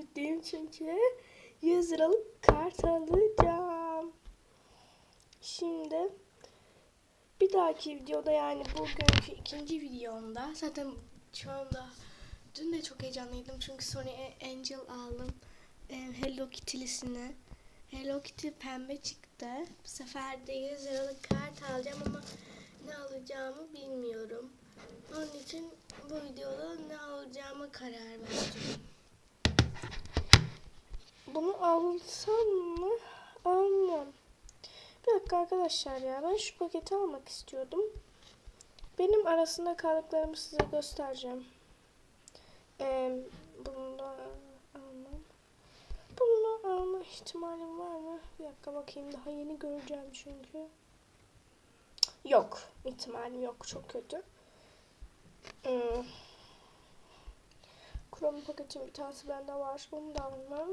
mutluyum çünkü 100 liralık kart alacağım. Şimdi bir dahaki videoda yani bugünkü ikinci videomda zaten şu anda dün de çok heyecanlıydım çünkü Sony Angel aldım. Ee, Hello Kitty'lisini. Hello Kitty pembe çıktı. Bu sefer de 100 liralık kart alacağım ama ne alacağımı bilmiyorum. Onun için bu videoda ne alacağıma karar vereceğim. Bunu alsam mı? Almam. Bir dakika arkadaşlar ya ben şu paketi almak istiyordum. Benim arasında kaldıklarımı size göstereceğim. Ee, bunu da almam. Bunu alma ihtimalim var mı? Bir dakika bakayım daha yeni göreceğim çünkü. Yok. ihtimalim yok. Çok kötü. Hmm. Chrome paketin bir tanesi bende var. Onu da almam.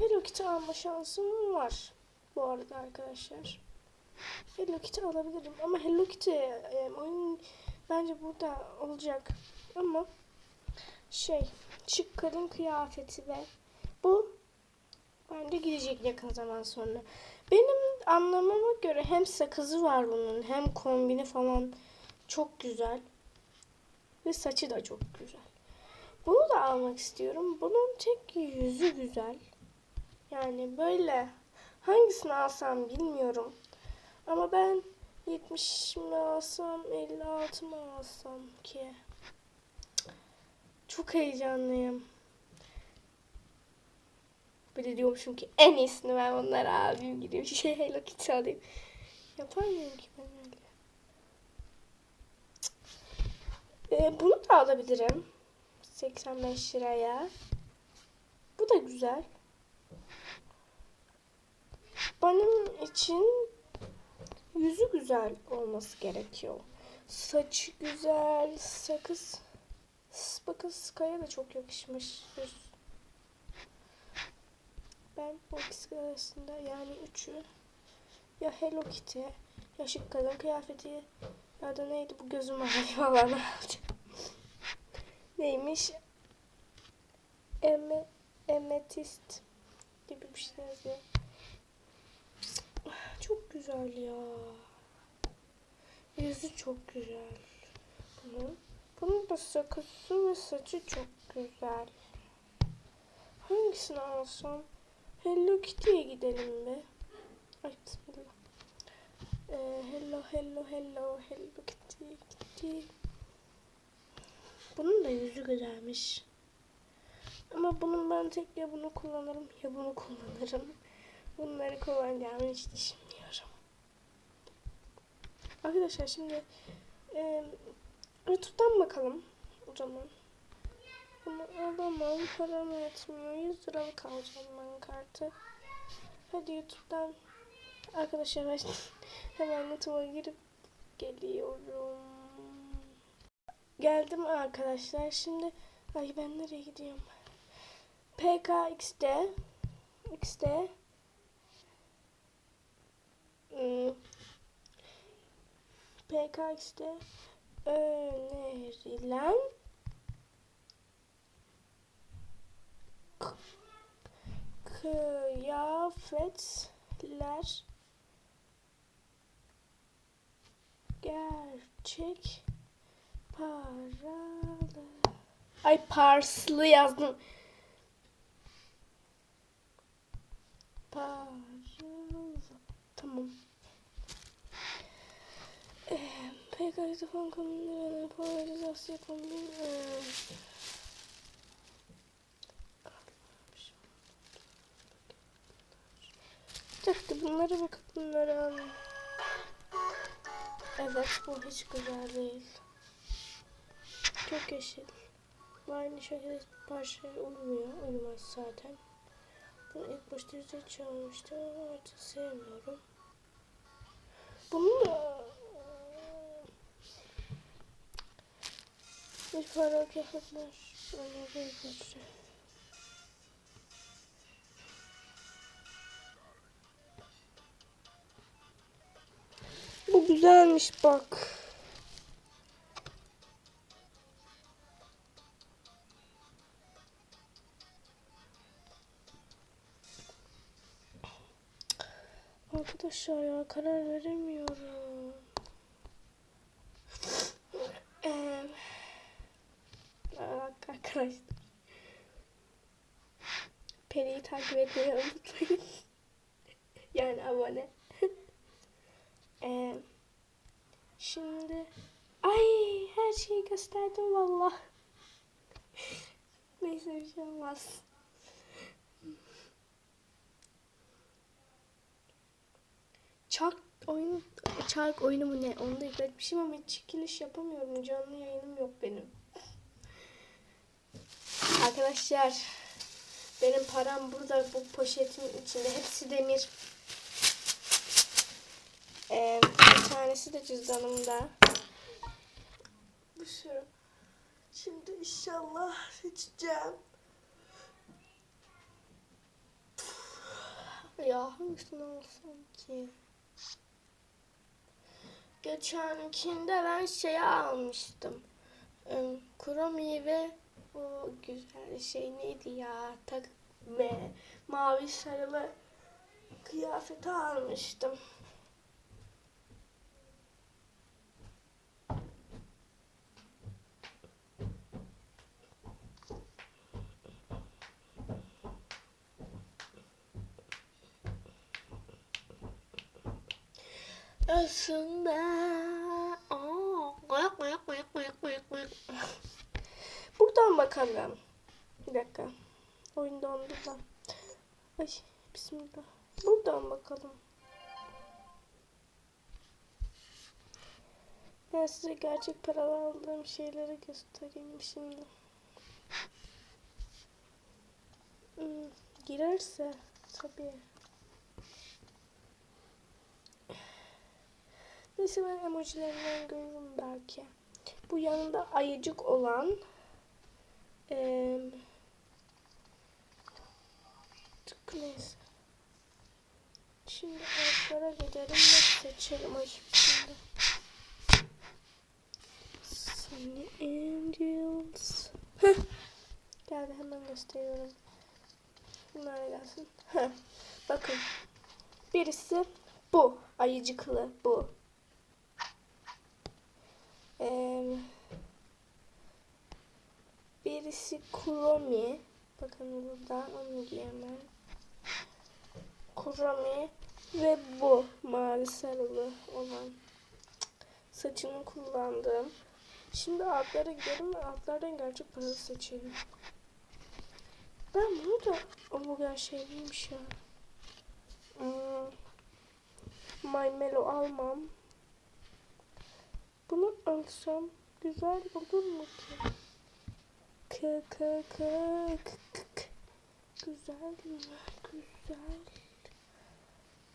Hello Kitty alma şansım var. Bu arada arkadaşlar. Hello Kitty alabilirim. Ama Hello Kitty e, oyun bence burada olacak. Ama şey şık kadın kıyafeti ve bu bence gidecek yakın zaman sonra. Benim anlamama göre hem sakızı var bunun hem kombini falan çok güzel. Ve saçı da çok güzel. Bunu da almak istiyorum. Bunun tek yüzü güzel. Yani böyle hangisini alsam bilmiyorum. Ama ben 70 mi alsam 56 mı alsam ki? Çok heyecanlıyım. De diyormuşum ki en iyisini ben onlara alayım gideyim şey Hello Kitty alayım. Yapar mıyım ki ben öyle? Ee, bunu da alabilirim. 85 liraya. Bu da güzel. Benim için yüzü güzel olması gerekiyor. Saçı güzel, sakız. Bakın Sky'a da çok yakışmış. Yüz. Ben bu ikisi arasında yani üçü ya Hello Kitty ya şık kadın kıyafeti ya da neydi bu gözüm mavi falan. Neymiş? Eme, emetist gibi bir şey yazıyor. Çok güzel ya. Yüzü çok güzel. Bunun. Bunun da sakızı ve saçı çok güzel. Hangisini alsam? Hello Kitty'ye gidelim be. Ay bismillah. Ee, hello hello hello hello Kitty Kitty. Bunun da yüzü güzelmiş. Ama bunun ben tek ya bunu kullanırım ya bunu kullanırım. Bunları kullanacağımı hiç düşünmüyorum. Arkadaşlar şimdi e, YouTube'dan bakalım o zaman. Bunu alamam. Param yetmiyor. 100 liralık alacağım ben kartı. Hadi YouTube'dan arkadaşlar hemen YouTube'a girip geliyorum. Geldim arkadaşlar. Şimdi ay ben nereye gidiyorum? PKX'de X'de hmm, PKX'de önerilen kıyafetler gerçek paralı. Ay parslı yazdım. Paralı. Tamam PKX'de falan kombinlerden polarizasyon kombin ee, Bir dakika bunlara bunları. Evet bu hiç güzel değil. Çok yeşil. Bu Aynı şekilde parçaya uymuyor. Uymaz zaten. Bunu ilk başta yüzde çalmıştım ama artık sevmiyorum. Bunu Bir para kesinler. Onları götürür. Bu güzelmiş bak. Arkadaşlar ya karar veremiyorum. Bak arkadaşlar. Peri'yi takip etmeyi unutmayın. yani abone. Eee şimdi ay her şeyi gösterdim valla. Neyse bir şey olmaz. Çark oyunu çark oyunu mu ne? Onda yükletmişim ama çekiliş yapamıyorum. Canlı yayınım yok benim. Arkadaşlar benim param burada bu poşetin içinde. Hepsi demir. Ee, bir tanesi de cüzdanımda. Bir sürü. Şimdi inşallah seçeceğim. Ya hangisini alsam ki? Geçenkinde ben şey almıştım. Im, Kuromi ve o güzel şey neydi ya? Tak ve mavi sarılı kıyafeti almıştım. Aslında Aa, koyak koyak koyak. Buradan bakalım. Bir dakika. Oyun dondu da. Ay bismillah. Buradan bakalım. Ben size gerçek paralı aldığım şeyleri göstereyim şimdi. Hmm, girerse tabii. Neyse ben emojilerinden görürüm belki. Bu yanında ayıcık olan eee tık neyse. Şimdi altlara gidelim ve seçelim. Şimdi. Sunny Angels. Heh. Geldi hemen gösteriyorum. Bunlar gelsin. Heh. Bakın. Birisi bu. Ayıcıklı bu. Ee, birisi Kuromi. Bakın burada onu giyemem. Kuromi ve bu mavi sarılı olan saçını kullandığım. Şimdi altlara gidelim ve altlardan gerçek paralı seçelim. Ben bunu da hamburger şeyliymiş ya. Hmm. My Melo almam. Bunu alsam güzel olur mu ki? K k k k k k. Güzel mi? Güzel.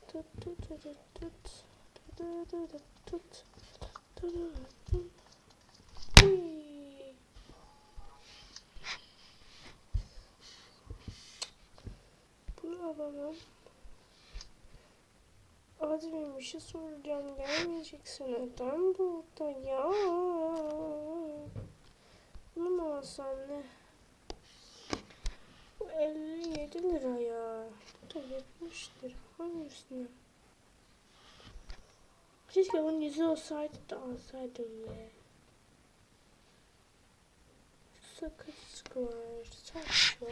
Tut tut tut tut tut tut tut tut tut tut. Bunu alalım. Admin bir şey soracağım. Gelmeyeceksin. Neden burada ya? Bunu mu alsam ne? Bu 57 lira ya. Bu da 70 lira. Hangisini? Keşke bunun yüzü olsaydı da alsaydım ya. Sakız var. Saçma.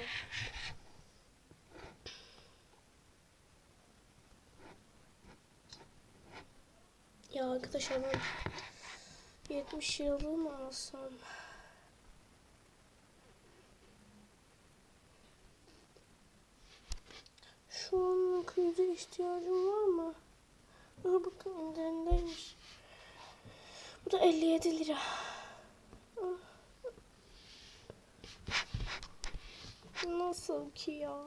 Ya arkadaşlar ben 70 yılı mı alsam? 600'e ihtiyacım var mı? Aa, bakın indirimdeymiş. Bu da 57 lira. Nasıl ki ya?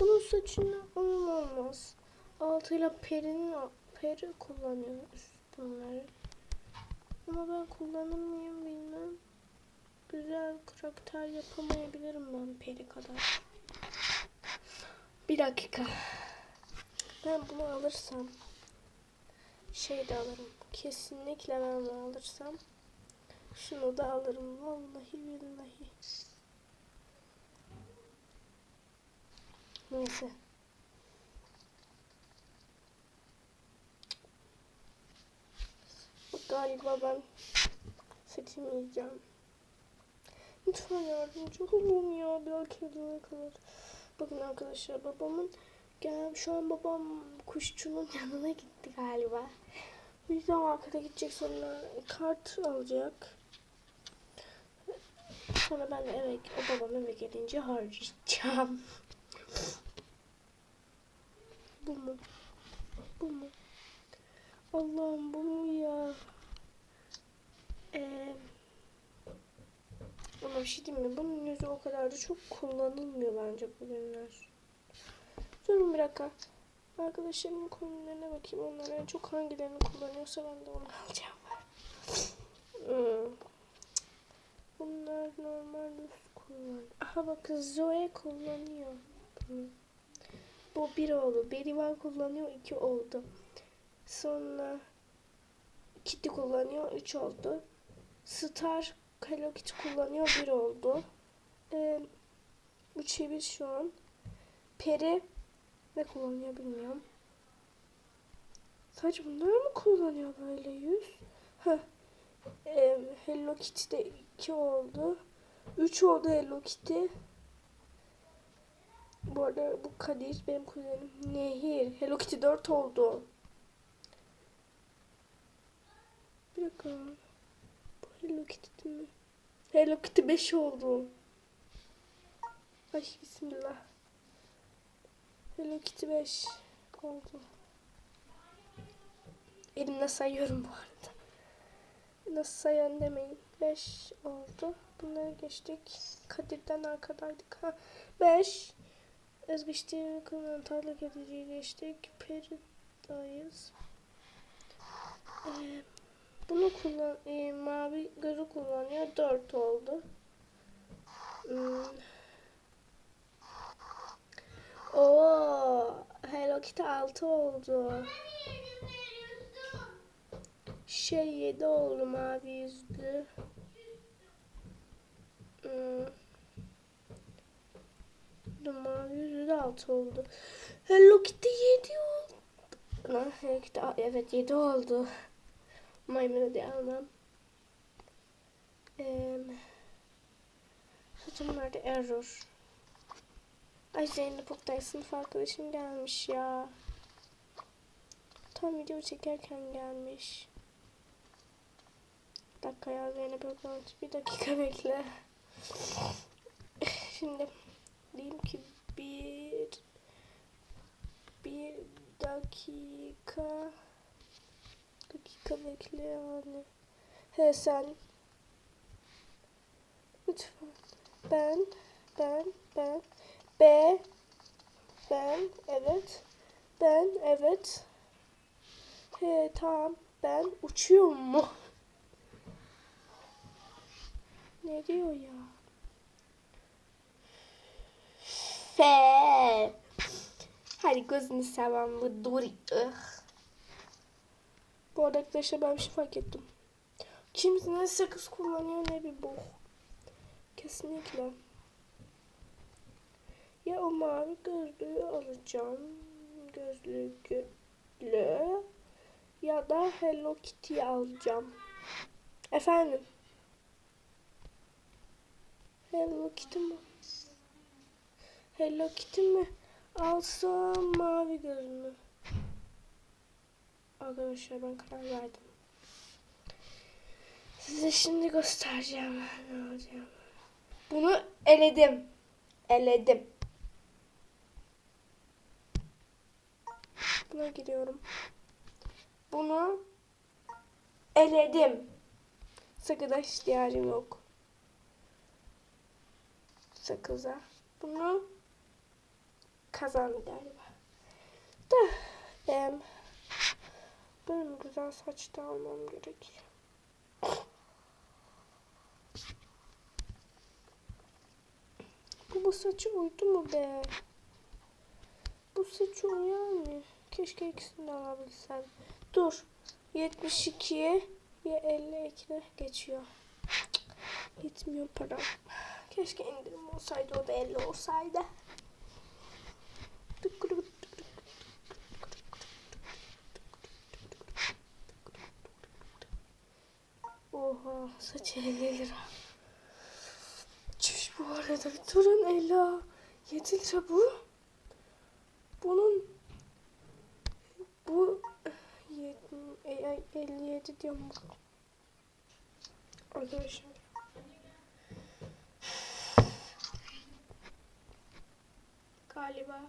Bunun saçına onun olmaz. Altıyla perinin peri kullanıyor üst bunları. Ama ben kullanır mıyım bilmem. Güzel karakter yapamayabilirim ben peri kadar. Bir dakika. Ben bunu alırsam şey de alırım. Kesinlikle ben bunu alırsam şunu da alırım. Vallahi billahi. Neyse. Galiba ben setimi yiyeceğim. Lütfen yardımcı olun ya. Bir akıllı kadar. Bakın arkadaşlar babamın gel şu an babam kuşçunun yanına gitti galiba. O yüzden arkada gidecek sonra kart alacak. Sonra ben eve, o babam eve gelince harcayacağım. Bu mu? Bu mu? Allah'ım bu mu ya? Ee, ama bir şey diyeyim mi? Bunun yüzü o kadar da çok kullanılmıyor bence bugünler. Durun bir dakika. Arkadaşlarımın konularına bakayım. Onlar en çok hangilerini kullanıyorsa ben de onu alacağım. Hmm. Bunlar normal düz kullan. Aha bak Zoe kullanıyor. bunu. Bu bir oldu. Berivan kullanıyor. iki oldu. Sonra Kitty kullanıyor. Üç oldu. Star Hello kullanıyor. Bir oldu. Ee, üçe bir şu an. Peri ne kullanıyor bilmiyorum. Sadece bunlar mı kullanıyor böyle yüz? Heh. Ee, Hello Kitty de 2 oldu. 3 oldu Hello Kitty. Bu arada bu Kadir benim kuzenim. Nehir. Hello Kitty 4 oldu. Bir dakika. Bu Hello Kitty mi? Hello Kitty 5 oldu. Ay bismillah. Hello Kitty 5 oldu. Elimle sayıyorum bu arada. Nasıl sayan demeyin. 5 oldu. Bunları geçtik. Kadir'den arkadaydık. Ha 5. Özgeçtiği kılınan tarla ediciyi geçtik. Peri'dayız. Ee, bunu kullan e, mavi gözü kullanıyor. 4 oldu. Hmm. Oo, Hello Kitty 6 oldu. Şey 7 oldu mavi yüzlü. Hmm. Mavi yüzlü de 6 oldu. Hello Kitty 7 oldu. Lan Hello Kitty evet 7 oldu. Maymunu da almam. Ee, zaten bunlar da error. Ay Zeynep Oktay sınıf arkadaşım gelmiş ya. Tam video çekerken gelmiş. Bir dakika ya Zeynep Oktay bir dakika bekle. Şimdi diyeyim ki bir bir dakika dakika bekle yani. He sen lütfen ben ben ben B ben evet ben evet he tamam ben uçuyor mu ne diyor ya Fe hadi gözünü seveyim bu dur. Bu arada arkadaşlar ben bir şey fark ettim. Kimse ne sakız kullanıyor ne bir bok. Kesinlikle. Ya o mavi gözlüğü alacağım. Gözlüğü ya da Hello Kitty'yi alacağım. Efendim. Hello Kitty mi? Hello Kitty mi? Alsam mavi gözlü. Arkadaşlar ben karar verdim. Size şimdi göstereceğim ne alacağım. Bunu eledim. Eledim. Buna giriyorum. Bunu eledim. Sakıza ihtiyacım yok. Sakıza. Bunu kazandı galiba. Da em, benim güzel saç da almam gerekiyor. Bu, bu saçı uydu mu be? Bu saçı uyar mı? Keşke ikisini de alabilsem. Dur. 72'ye ya 52'ye geçiyor. Cık, Yetmiyor para. Keşke indirim olsaydı o da 50 olsaydı. Kaç 50 lira. Çüş bu arada durun Ela. 7 lira bu. Bunun bu yedi- e, ay, 57 diyorum. Arkadaşlar. Galiba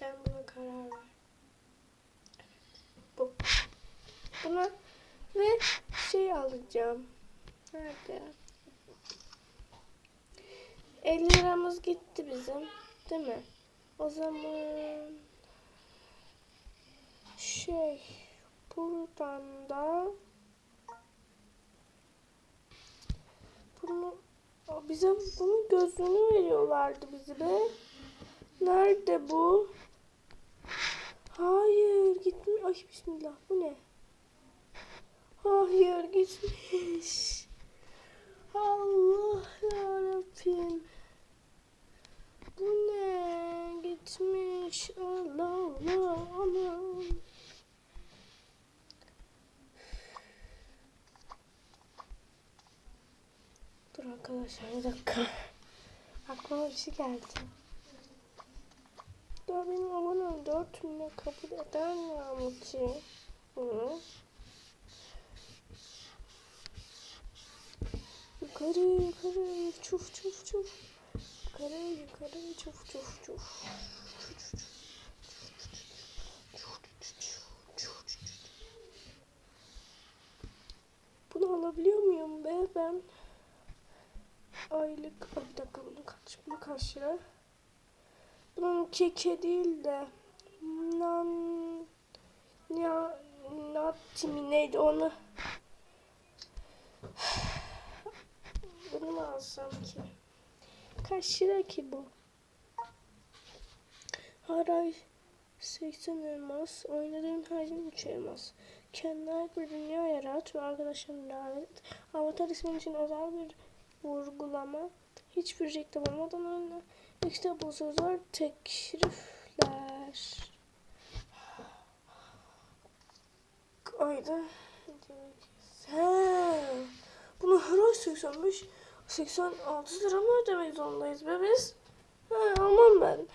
ben buna karar ver. Bu. Buna ve şey alacağım. Nerede? 50 liramız gitti bizim. Değil mi? O zaman şey buradan da bunu bize bunun gözlüğünü veriyorlardı bize be. Nerede bu? Hayır gitmiş. Ay bismillah bu ne? Hayır gitmiş. Allah yarabbim. Bu ne? Gitmiş. Allah Allah Allah. Dur arkadaşlar bir dakika. Aklıma bir şey geldi. Ya benim abonem 4 milyon kabul eder mi ama ki? Hı. Yukarı yukarı çuf çuf çuf. Yukarı yukarı çuf çuf çuf. Bunu alabiliyor muyum be ben? Aylık, Ay, bir dakika bunu kaç, bunu kaç? Bunun keke değil de nan ya natimi neydi onu bunu mu alsam ki? Kaç lira ki bu? Her ay 80 elmas, oynadığın her gün 3 elmas. Kendine bir dünya yarat ve arkadaşlarını davet et. Avatar ismin için özel bir vurgulama. Hiçbir reklam olmadan önce işte bu sözler tekrifler. Ayda. He. Bunu her ay 85 86 lira mı ödemek zorundayız be biz? He almam ben.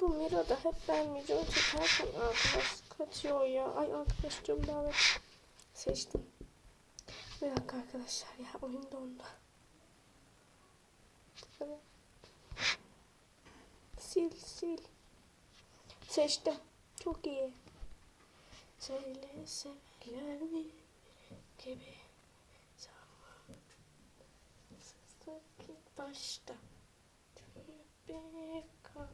Bu Mira'da hep ben video çekerken arkadaş kaçıyor ya. Ay arkadaşlarım davet seçtim. Bir dakika arkadaşlar ya oyun dondu. Sil sil. Seçtim. Çok iyi. Söyle severler mi gibi zaman Sızlık ilk başta bir kal.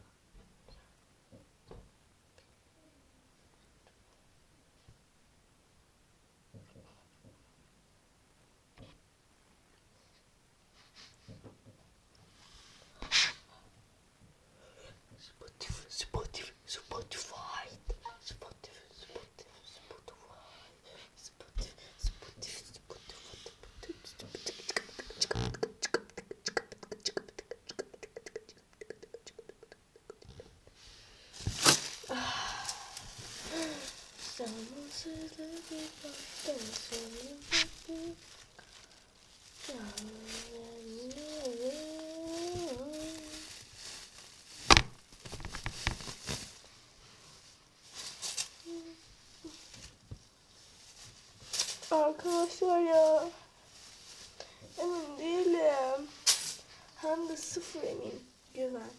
Arkadaşlar ya emin değilim. Hem de sıfır emin. Güven.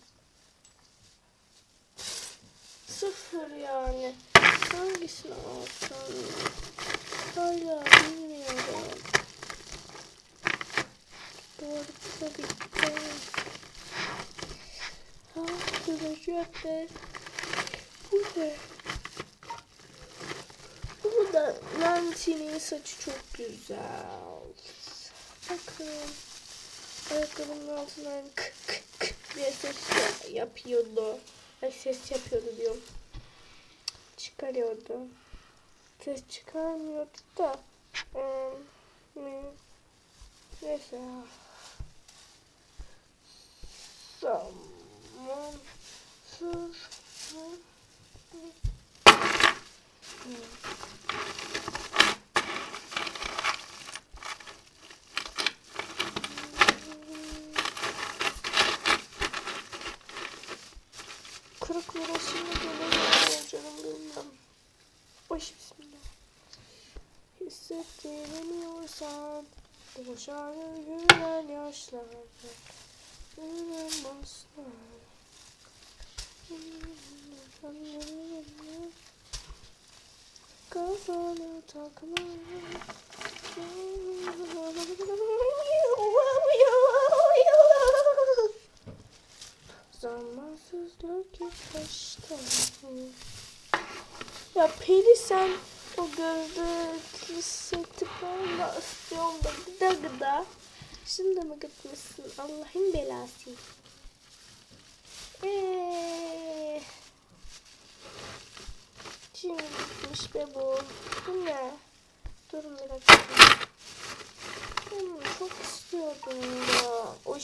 Sıfır yani. Hangisini alsam? Hala bilmiyorum. Doğru tabii ki. Ah, göreceğim Bu ne? Bu da Nancy'nin saçı çok güzel. Bakın. Ayakkabının altından kık kık kık diye ses yapıyordu. Ay ses yapıyordu diyorum. Çıkarıyordu. Ses çıkarmıyordu da. Eee Neyse ya. Zaman sır Kırık lirasını gelir canım bilmem. Baş bismillah. Hissettiremiyorsan Boşanır gülen yaşlar Gülen maslar Kafana takma Zamansızlık ilk başta Ya Peri sen o gördüğü hissettiklerini istiyorum da gıda gıda. Şimdi mi gitmişsin Allah'ın belası. Eee. Şimdi gitmiş be bu. Bu ne? Durun bir dakika. Hmm, çok istiyordum ya. Oy.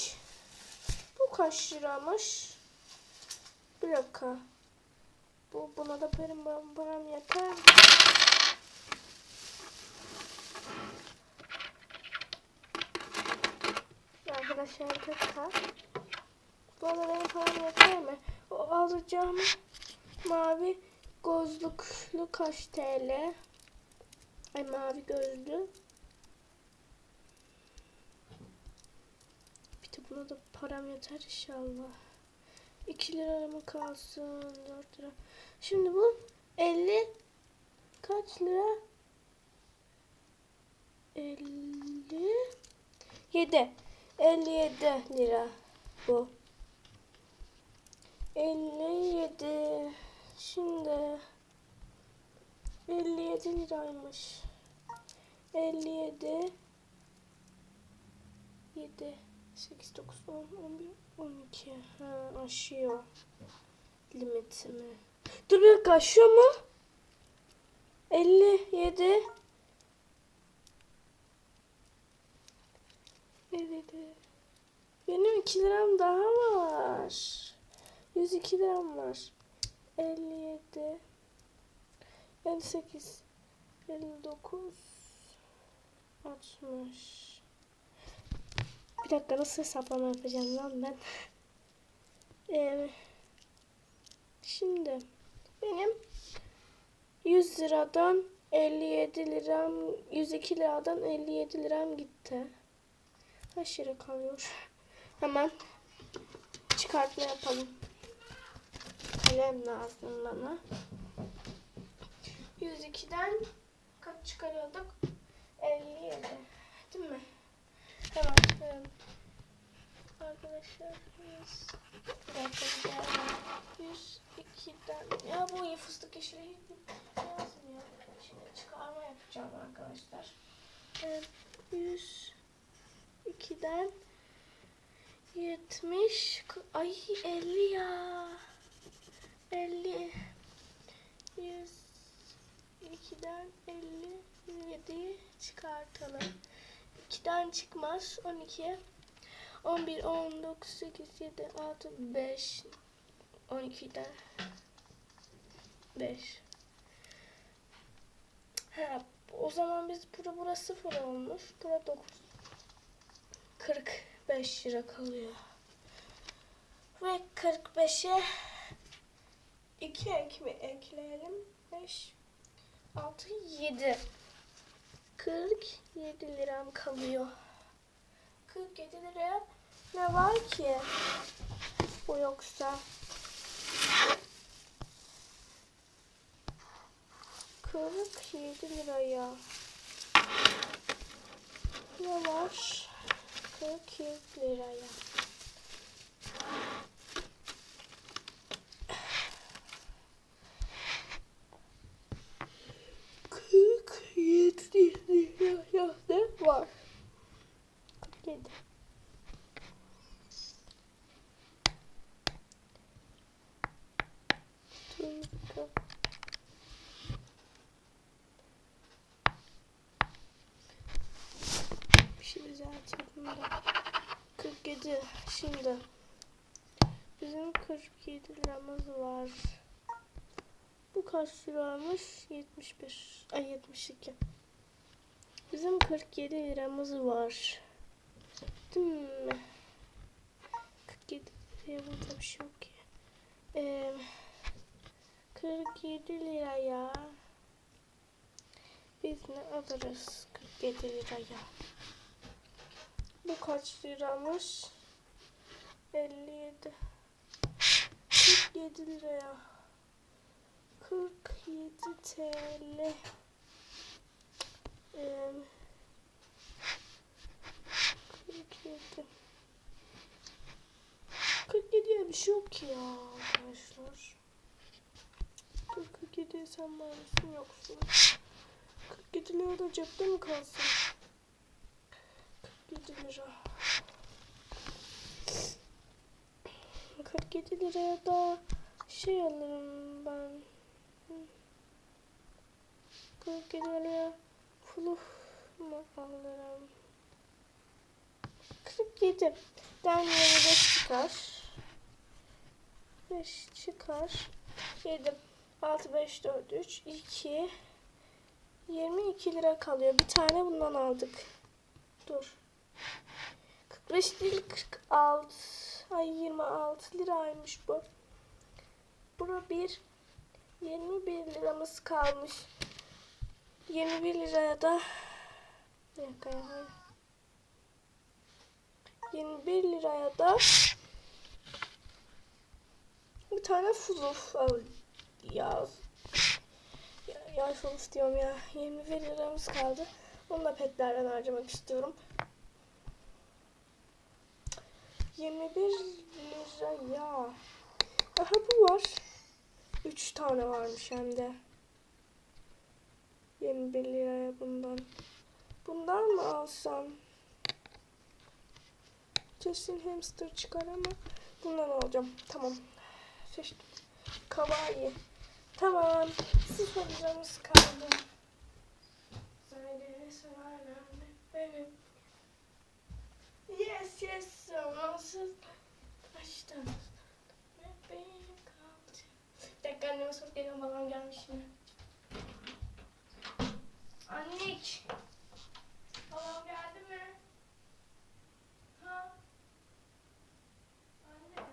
Bu kaç liramış? Bir dakika. Bu buna da benim param yeter. Arkadaşlar dakika. Buna da benim param yeter mi? O alacağım mavi gözlüklü kaç TL? Ay mavi gözlü. Bir de buna da param yeter inşallah. 2 lira mı kalsın? 4 lira. Şimdi bu 50 kaç lira? 50 7 57 lira bu. 57 şimdi 57 liraymış. 57 7 8 9 10 11 12 ha aşıyor limitimi. Dur bir dakika aşıyor mu? 57 Evet. Benim 2 liram daha var. 102 liram var. 57 58 59 60 Bir dakika nasıl hesaplama yapacağım lan ben? Ee, şimdi benim 100 liradan 57 liram 102 liradan 57 liram gitti. Kaç lira kalıyor? Hemen çıkartma yapalım. Kalem lazım bana. 102'den kaç çıkarıyorduk? 57. Değil mi? Hemen çıkaralım. Arkadaşlar 100 bir dakika bir daha. 102'den ya bu iyi fıstık yeşili hiç yazmıyor. Şimdi çıkarma yapacağım arkadaşlar. Evet, 100 2'den 70 ay 50 ya 50 100 2'den 57 çıkartalım 2'den çıkmaz 12 11 19 8 7 6 5 12'den 5 Ha, o zaman biz bura burası 0 olmuş. Bura 9. 45 lira kalıyor. Ve 45'e 2 ek mi ekleyelim? 5 6 7 47 liram kalıyor. 47 liraya ne var ki? Bu yoksa. 47 liraya. Ne var? 47 liraya. Kırk yedi liraya ne var? Dakika. Bir şey düzeltelim de. 47 şimdi. Bizim 47 liramız var. Bu kaç liraymış? 71. Ay 72. Bizim 47 liramız var. Değil mi? 47 liraya burada bir şey yok ki. Ee, 47 liraya biz ne alırız 47 liraya? Bu kaç liramış? 57 47 liraya 47 TL Ee, 47 47'ye bir şey yok ki ya arkadaşlar. Dur 47'ye sen var yoksun? 47 lira da cepte mi kalsın? 47 lira. 47 liraya da şey alırım ben. 47 liraya fluf mu alırım? 47. Den 25 çıkar. 5 çıkar. 7. 6, 5, 4, 3, 2. 22 lira kalıyor. Bir tane bundan aldık. Dur. 45 değil 46. Ay 26 liraymış bu. Bura bir 21 liramız kalmış. 21 liraya da bir dakika ya. 21 liraya da bir tane fuluf al ya. Ya, fuluf diyorum ya. 21 liramız kaldı. Onu da petlerden harcamak istiyorum. 21 lira ya. Aha bu var. 3 tane varmış hem de. 21 liraya bundan. Bundan mı alsam? Kesin hamster çıkar ama bundan alacağım. Tamam. Seçtim. Kawaii. Tamam. Sıfır liramız kaldı. Yes yes kaldı. Bir dakika anneme sorup geliyorum gelmiş mi? Annek. Babam geldi mi? Ha? Anne.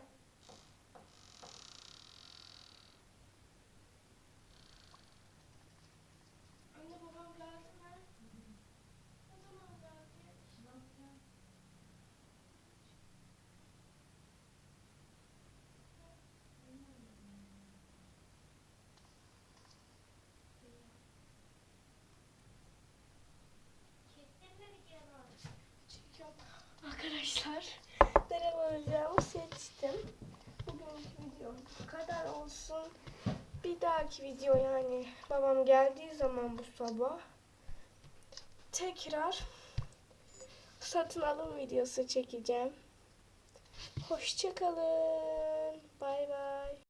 Anne babam geldi mi? Ne zaman geldi? Çekiyorum. Arkadaşlar nereye varacağımı seçtim. Bugünkü video bu kadar olsun. Bir dahaki video yani babam geldiği zaman bu sabah tekrar satın alım videosu çekeceğim. Hoşçakalın. Bay bay.